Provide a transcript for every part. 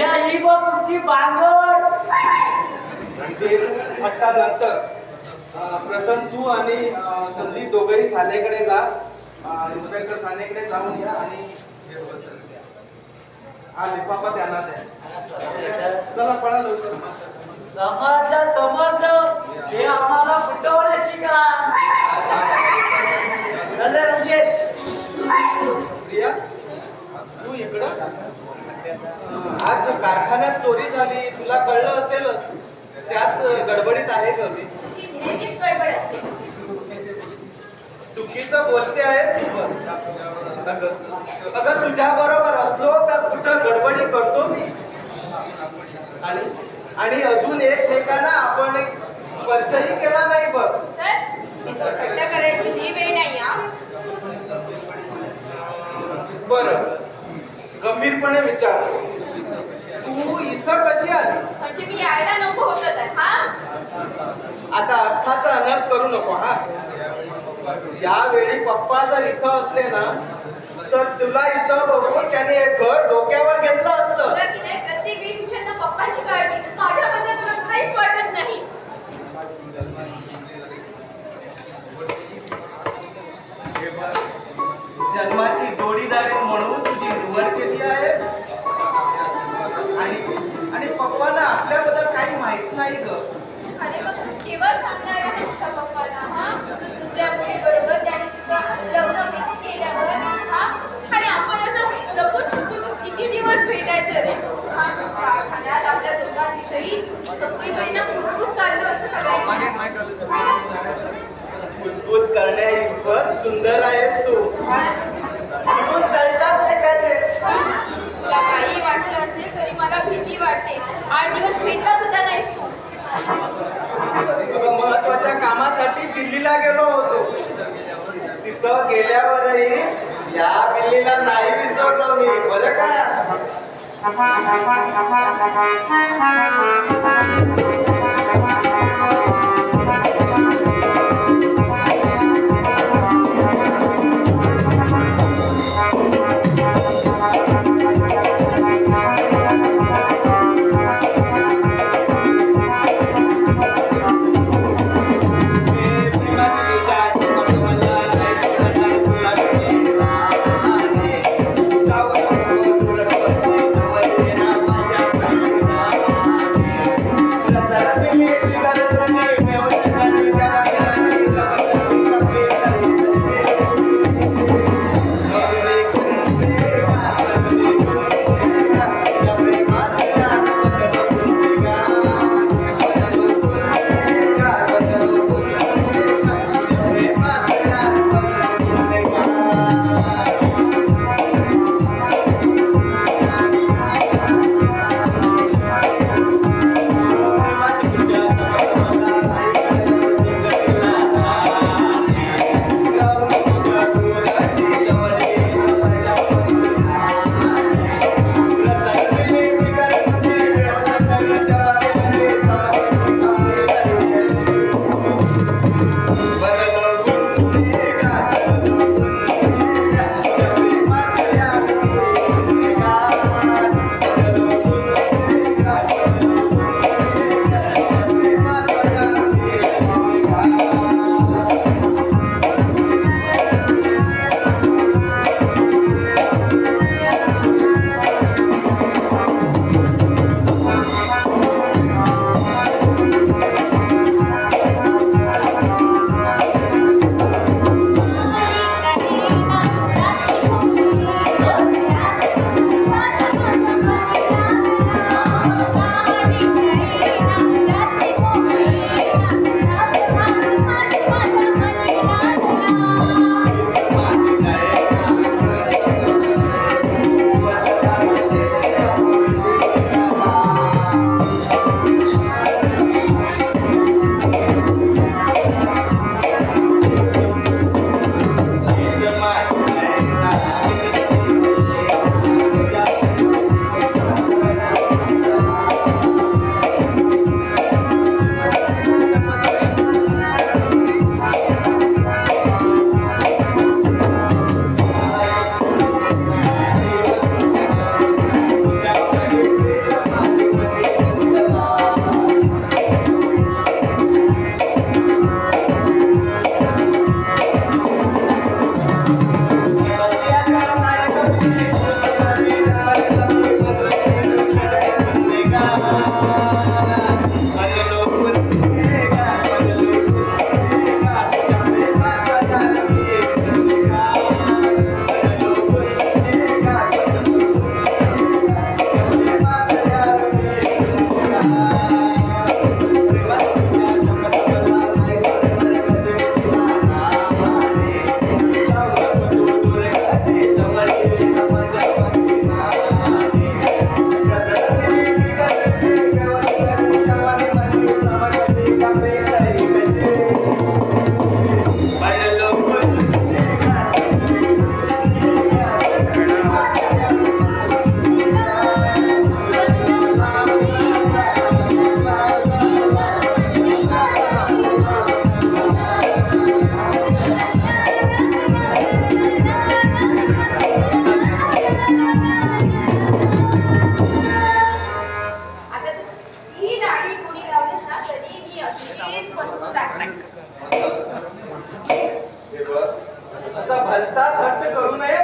भैया ही बघ तुमची रणधीर नंतर प्रथम तू आणि अं, संदीप दोघंही सानेकडे जा. अं, इन्स्पेक्टर सानेकडे जाऊन या आणि हा लिफाफा त्यांना द्या. चला पळा लवकर. समजलं समजलं हे आम्हाला फुटवण्याची का? चले रणजित आज कारखान्यात चोरी झाली तुला कळलं असेल त्याच गडबडीत आहे ग मी? तुझी नेहमीच गडबड असते. चुकीचं बोलते आहेस तू. अगं तुझ्या बरोबर असलो तर कुठं गडबडी करतो मी? आणि आणि अजून एकमेकांना आपण स्पर्शही केला नाही बघ. करायची ही वेळ नाही बर. गंभीरपणे विचार तू इथं कशी आली? म्हणजे मी यायला नको होत हा? आता अर्थाचा अनर्थ करू नको हा? यावेळी पप्पा जर इथं असले ना तर तुला इथं बघून त्याने एक घर डोक्यावर घेतलं असतं. प्रत्येक वेळी तुझ्या पप्पाची काळजी माझ्याबद्दल तुला काहीच वाटत नाही. कामासाठी दिल्लीला गेलो होतो तिथं गेल्यावरही या बिल्लीला नाही विसरलो मी बरं का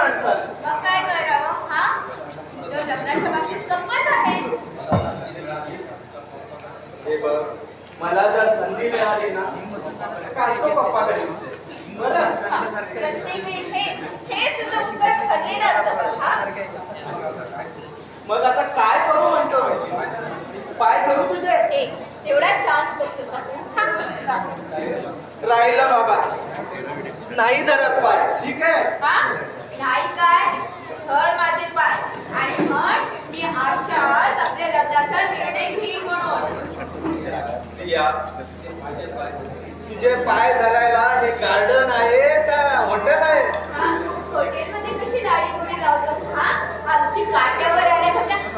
माणसाला मग काय करावं? हा? तो लग्नाच्या बाबतीत गप्पच आहे. हे बघ मला जर संधी मिळाली ना काढतो पप्पाकडे बरं? प्रत्येक वेळी हे तुझं उत्तर ठरलेलं असतं बघ हा? मग आता काय करू म्हणतो? पाय करू तुझे? हे तेवढा चान्स जा. राहिलं बाबा. नाही धरत पाय. ठीक आहे? हा? नाही काय? धर माझे पाय. आणि म्हण मी आजच्या आज आपल्या लग्नाचा निर्णय घेईल म्हणून. या. तुझे पाय धरायला हे गार्डन आहे का हॉटेल आहे? हॉटेलमध्ये कशी गोडी लावतो हा? अगदी काट्यावर आल्यासारख्या चिकटून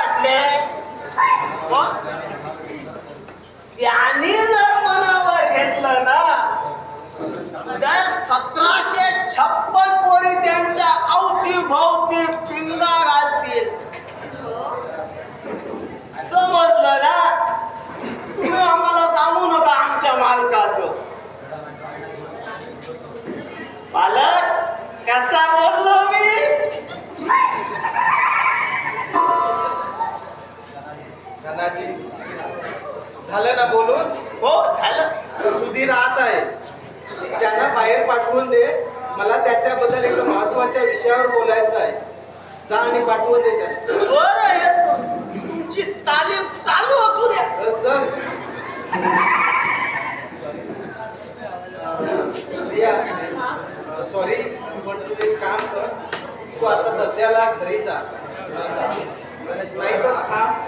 वाटले? हो? त्यांनी जर मनावर घेतलं ना तर सतराशे छप्पन पोरी त्यांच्या अवतीभोवती पिंगा घालतील. हो? समजलं ना? तुम्ही आम्हाला सांगू नका आमच्या मालकाचं. पालक कसा बोललो? धनाजी झालं ना बोलून? हो झालं. सुधी राहत आहे. त्यांना बाहेर पाठवून दे. मला त्याच्याबद्दल एका महत्त्वाच्या विषयावर बोलायचं आहे. जा आणि पाठवून दे त्याला. तुमची तालीम चालू असू द्या. सॉरी पण तू एक काम कर. तू आता सध्याला घरी जा. नाही नाहीतर काम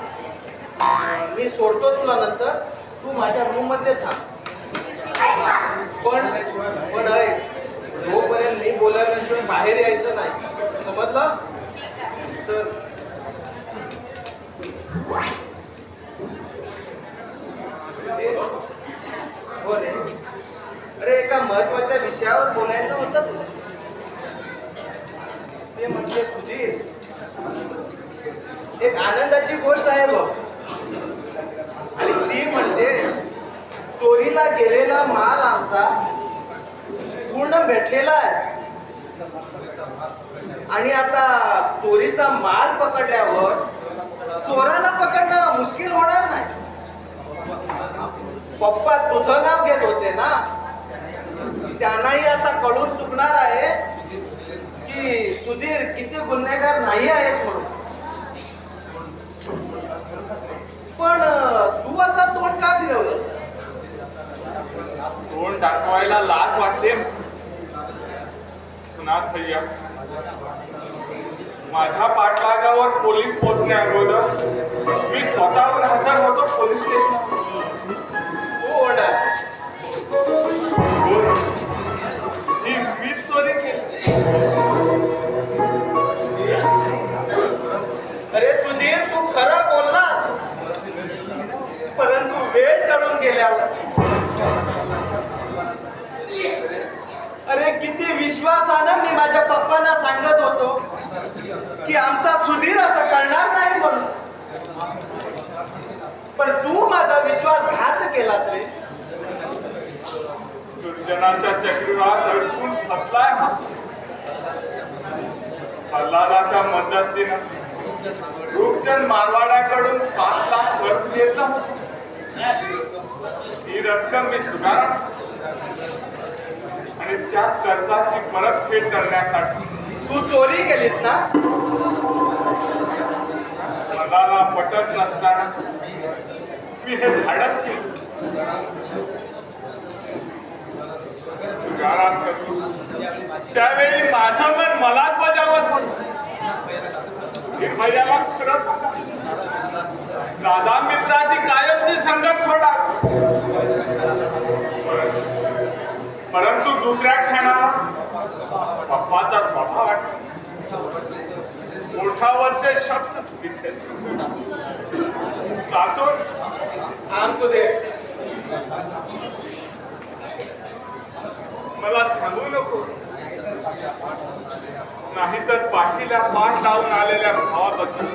सोडतो तुला नंतर तू माझ्या रूममध्ये थांब. पण पण ऐक जोपर्यंत मी बोलायल्याशिवाय बाहेर यायचं नाही. समजलं? तर हो रे. अरे एका महत्त्वाच्या विषयावर बोलायचं होतं ते म्हणजे सुधीर. एक आनंदाची गोष्ट आहे बघ. आणि ती म्हणजे चोरीला गेलेला माल आमचा पूर्ण भेटलेला आहे. आणि आता चोरीचा माल पकडल्यावर चोराला पकडणं मुश्किल होणार नाही. पप्पा तुझं नाव घेत होते ना? त्यांनाही आता कळून चुकणार आहे की सुधीर किती गुन्हेगार नाही आहेत म्हणून. पण अं, तोंड का फिरवलं? तोंड दाखवायला लाज वाटते. सुनाथ भैया. माझ्या पाठलागावर पोलीस पोहोचले अगोदर मी स्वतःहून हजर होतो पोलीस स्टेशन ओढा ही मीच चोरी केली. बाबांना सांगत होतो की आमचा सुधीर असं करणार नाही म्हणून. पण तू माझा विश्वासघात केलास रे. दुर्जनाच्या चक्रीवात अडकून फसलाय हा. हल्लादाच्या मध्यस्थीनं रूपचंद मारवाड्याकडून पाच लाख खर्च घेतला. ही रक्कम मी सुधारा आणि त्या कर्जाची परतफेड करण्यासाठी. तू चोरी केलीस ना? मला पटत नसताना मी हे धाडस केलं. त्यावेळी माझं मन मलाच बजावत होत. निर्भयाला खरं दादा मित्राची कायमची संगत सोडा. परंतु दुसऱ्या क्षणाला पप्पाचा स्वभाव ओठावरचे शब्द सुधीर मला थांबू नको. नाहीतर पाठीला पाठ लावून आलेल्या भावाबद्दल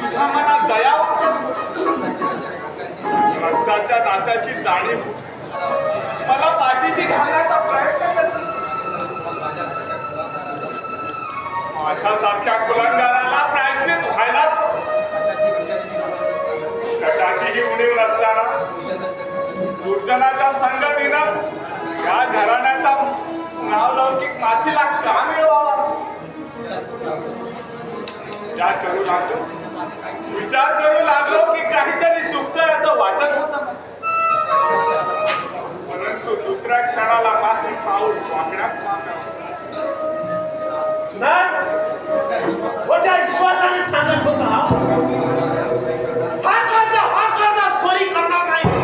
तुझ्या मनात दया वाटते रक्ताच्या नात्याची जाणीव मला पाठीशी घालण्याचा प्रयत्न करशील? माझ्यासारख्या कुलंगाराला प्रायश्चित व्हायलाच कशाचीही उणीव नसताना दुर्जनाच्या संगतीनं या घराण्याचा नावलौकिक माचीला का मिळवावा. विचार करू लागतो विचार करू लागलो की काहीतरी चुकतं असं वाटत होतं. परंतु दुसऱ्या क्षणाला मात्र पाऊल वाकड्यात मोठ्या विश्वासाने सांगत होता हा कर्ज हा कर्ज चोरी करणार नाही.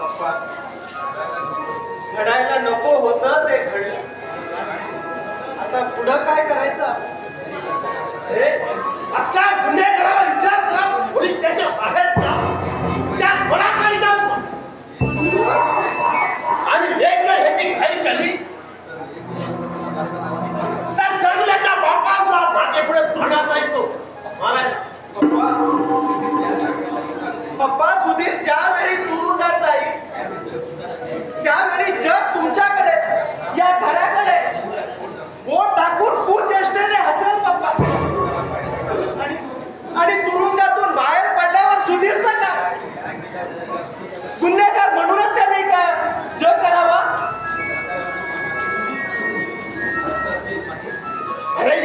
पप्पा घडायला नको होतं ते घडलं. आता पुढं काय करायचं?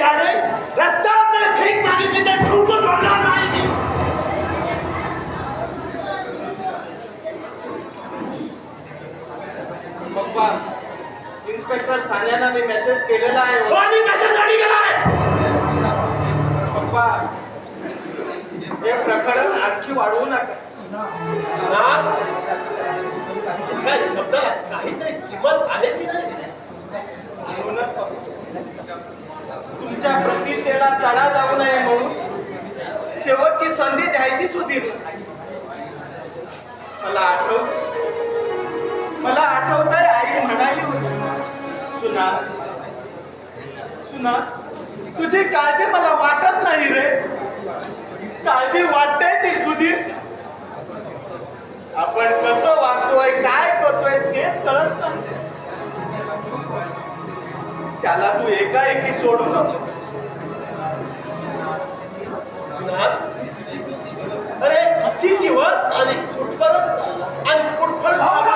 याने रस्त्यावर तरी भीक मागितली तर ठोकून मारणार नाही मी. पप्पा इन्स्पेक्टर सान्यांना मी मेसेज केलेला आहे. हो. आणि कशासाठी गेलाय पप्पा हे प्रकरण आणखी वाढवू नका. ना तुझ्या शब्दाला काहीतरी किंमत आहे की नाही? म्हणूनच पप्पा, तुमच्या प्रतिष्ठेला तडा जाऊ नये म्हणून शेवटची संधी द्यायची सुधीर. मला आठव मला आठवतंय आई म्हणाली होती सुना सुना तुझी काळजी मला वाटत नाही रे. काळजी वाटते ती सुधीर. आपण कसं वागतोय काय करतोय तेच कळत नाही त्याला तू एकाएकी सोडू नको. अरे किती दिवस आणि कुठपर्यंत? आणि कुठपर्यंत?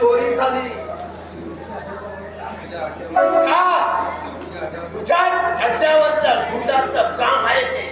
चोरी झाली. तुझ्या अड्ड्यावरचं गुंडाचं काम आहे ते.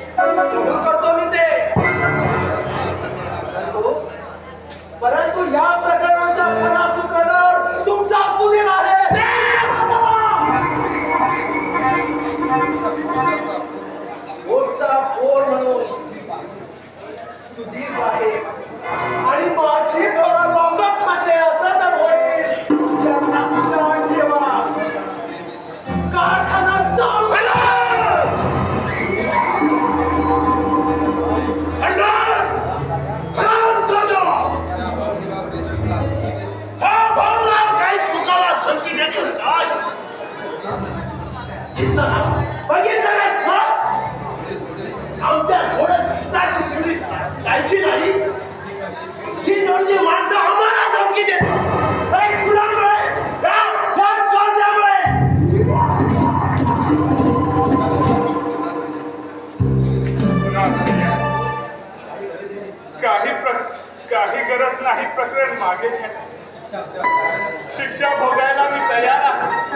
आमच्या थोडं हिताची शिडी जायची नाही. ही दोन्ही माणसं आम्हाला धमकी देत. काही काही गरज नाही प्रकरण मागे घ्या. शिक्षा भोगायला मी तयार आहे.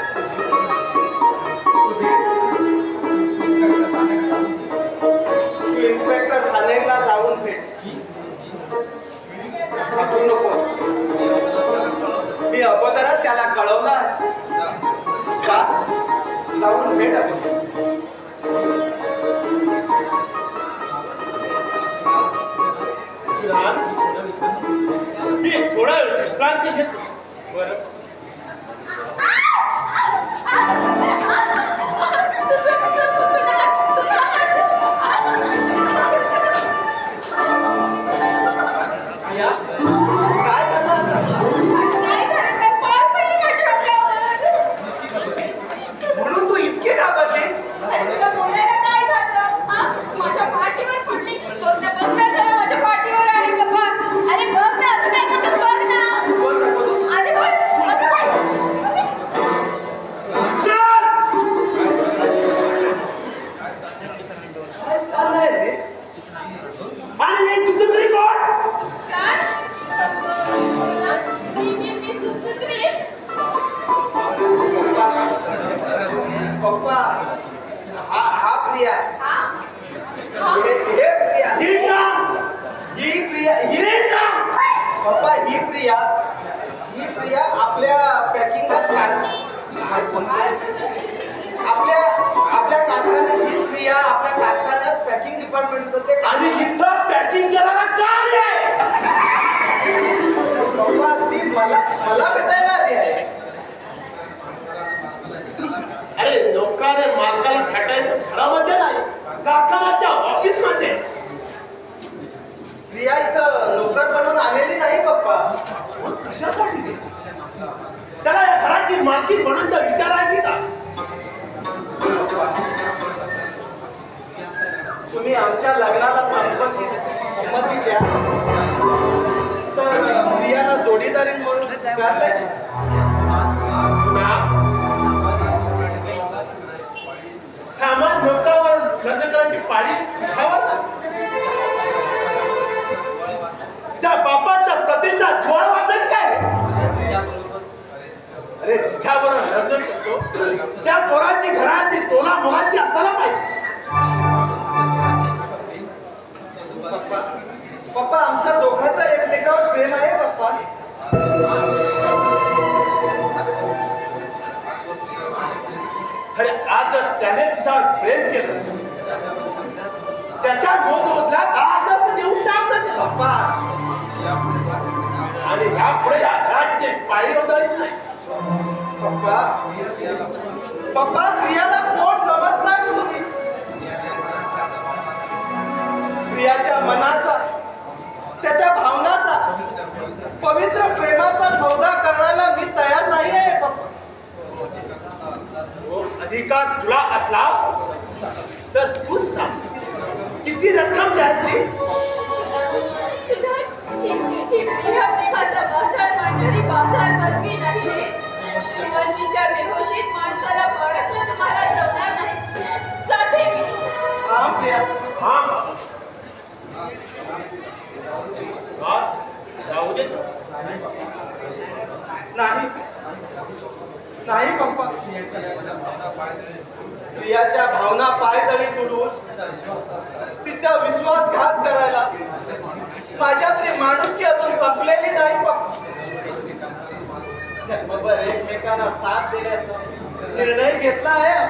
जाऊन भेट. अगोदर. श्रीराम, मी थोडा विश्रांती घेतो. बरं. घराची मालकी विचार आहे की का? तुम्ही आमच्या लग्नाला संपत्ती संमती द्या. तर प्रियाला जोडीदारी म्हणून सामान लोकांवर लग्न करायची पाळी उठावर जोळ वाजत काय तिच्याबरोबर लग्न करतो. त्या पोराची घराची तोला मुलाची असायला पाहिजे. पप्पा पप्पा आमचा दोघांचा एकमेकावर प्रेम आहे पप्पा. अरे आज त्याने तिच्यावर प्रेम केलं. त्याच्या मोजमधल्या अधिकार तुला असला? तर तूच सांग. किती रक्कम द्यायची? नाही. नाही पप्पा. प्रियाच्या भावना पायदळी तुडून तिचा विश्वासघात करायला. माझ्यातले माणूस की अजून संपलेली नाही पप्पा. जन्मभर एकमेकांना साथ देण्याचा निर्णय घेतला आहे.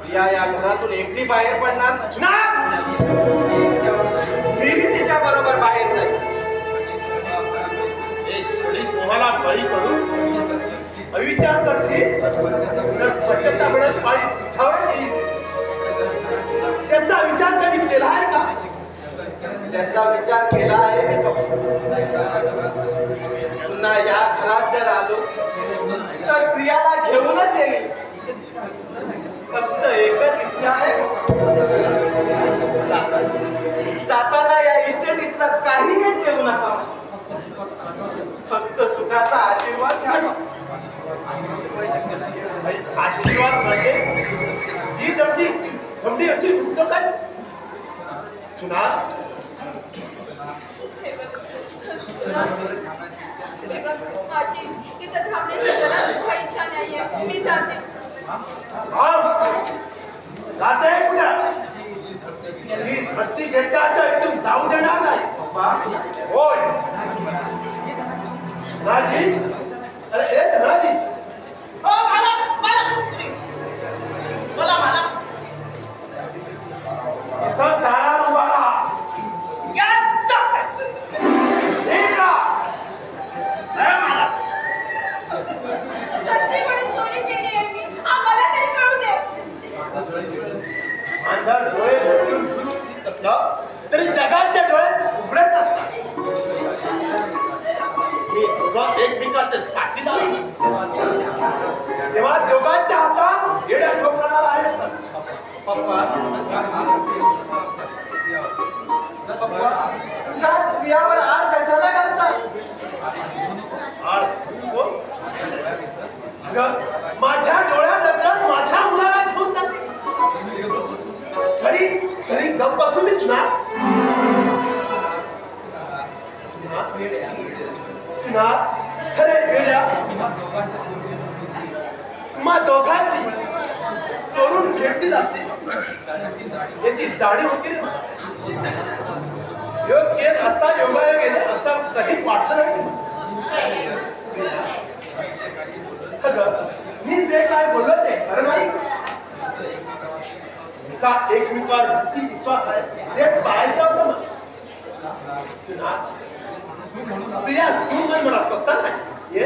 प्रिया या घरातून एकटी बाहेर पडणार नाही. ना! तिच्या बरोबर बाहेर नाही. हे शरीर तुम्हाला बळी करून अविचार करशील तर पश्चात्ताप मिळत पाळी तुझ्यावर येईल त्याचा विचार कधी केला आहे का? त्याचा विचार केला आहे मी पुन्हा या घरात जर आलो तर क्रियाला घेऊनच येईल. आशीर्वाद म्हणजे ही जमती थंडी अशी उत्तम काय? सुना. माझी तिथं थांबण्याची जरा सुद्धा इच्छा नाहीये मी जाते जाते कुठं ही भरती इथून जाऊ देणार नाही. होय. राजी अरे ए राजी ओ, मला याची जाणीव होती रे योग एक असा योगायोग गेले असा कधी वाटलं नाही. मी जे काय बोललो ते खरं नाही. तिचा एकमेकावर भक्ती विश्वास आहे. ते पाहायचं होतं मला. सुना, प्रिया तू नाही म्हणा तसं नाही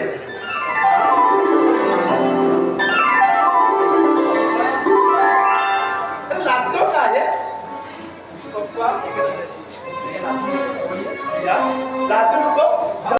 लागतो काय पप्पा या लागतो